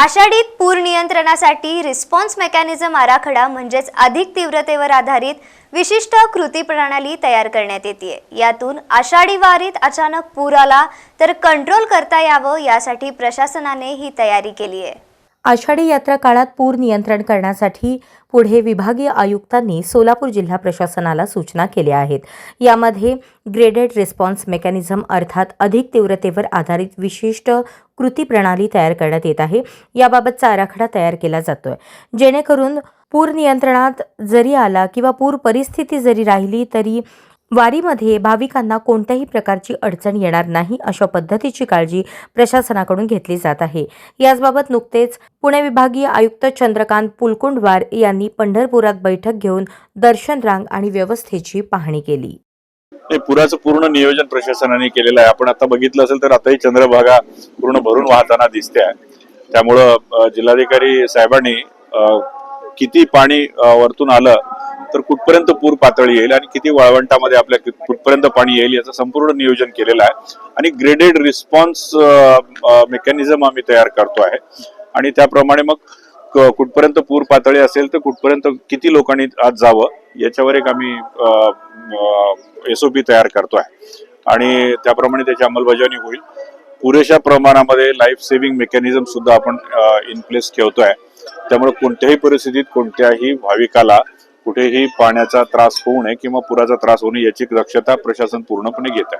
आषाढीत पूर नियंत्रणासाठी response mechanism आराखडा म्हणजेच अधिक तीव्रतेवर आधारित विशिष्ट कृती प्रणाली तयार करण्यात येते यातून आषाढी वारीत अचानक पूर आला तर कंट्रोल करता यावं यासाठी प्रशासनाने ही तयारी केली आहे आषाढी यात्रा काळात पूर नियंत्रण करण्यासाठी पुढे विभागीय आयुक्तांनी सोलापूर जिल्हा प्रशासनाला सूचना केल्या आहेत. यामध्ये ग्रेडेड रिस्पॉन्स मेकॅनिझम अर्थात अधिक तीव्रतेवर आधारित विशिष्ट कृती प्रणाली तयार करण्यात येत आहे. याबाबतचा आराखडा तयार केला जातोय. जेणेकरून पूर नियंत्रणात जरी आला किंवा पूर परिस्थिती जरी राहिली तरी वारीमध्ये भाविकांना कोणत्याही प्रकारची अडचण येणार नाही अशा पद्धतीची काळजी प्रशासनाकडून घेतली जात आहे. याचबाबत नुकतेच पुणे विभागीय आयुक्त चंद्रकांत पुलकुंडवार यांनी पंढरपुरात बैठक घेऊन दर्शन रांग आणि व्यवस्थेची पाहणी केली. पुराचं पूर्ण नियोजन प्रशासनाने केलेलं आहे. आपण आता बघितलं असेल तर आताही चंद्रभागा पूर्ण भरून वाहताना दिसते आहे. त्यामुळं जिल्हाधिकारी साहेबांनी किती पाणी वरतून आलं तर कुठपर्यंत पूर पातळी येईल आणि किती वाळवंटामध्ये आपल्या कुठपर्यंत पाणी येईल याचं संपूर्ण नियोजन केलेलं आहे. आणि ग्रेडेड रिस्पॉन्स मेकॅनिझम आम्ही तयार करतो आहे. आणि त्याप्रमाणे मग क- कुठपर्यंत पूर पातळी असेल तर कुठपर्यंत किती लोकांनी आज जावं याच्यावर एक आम्ही एसओपी तयार करतो आहे. आणि त्याप्रमाणे त्याची अंमलबजावणी होईल. पुरेशा प्रमाणामध्ये लाईफ सेव्हिंग मेकॅनिझम सुद्धा आपण इन प्लेस ठेवतो आहे त्यामुळे कोणत्याही परिस्थितीत कोणत्याही भाविकाला कुठेही पाण्याचा त्रास होऊ नये किंवा पुराचा त्रास होऊ नये याची दक्षता प्रशासन पूर्णपणे घेत आहे.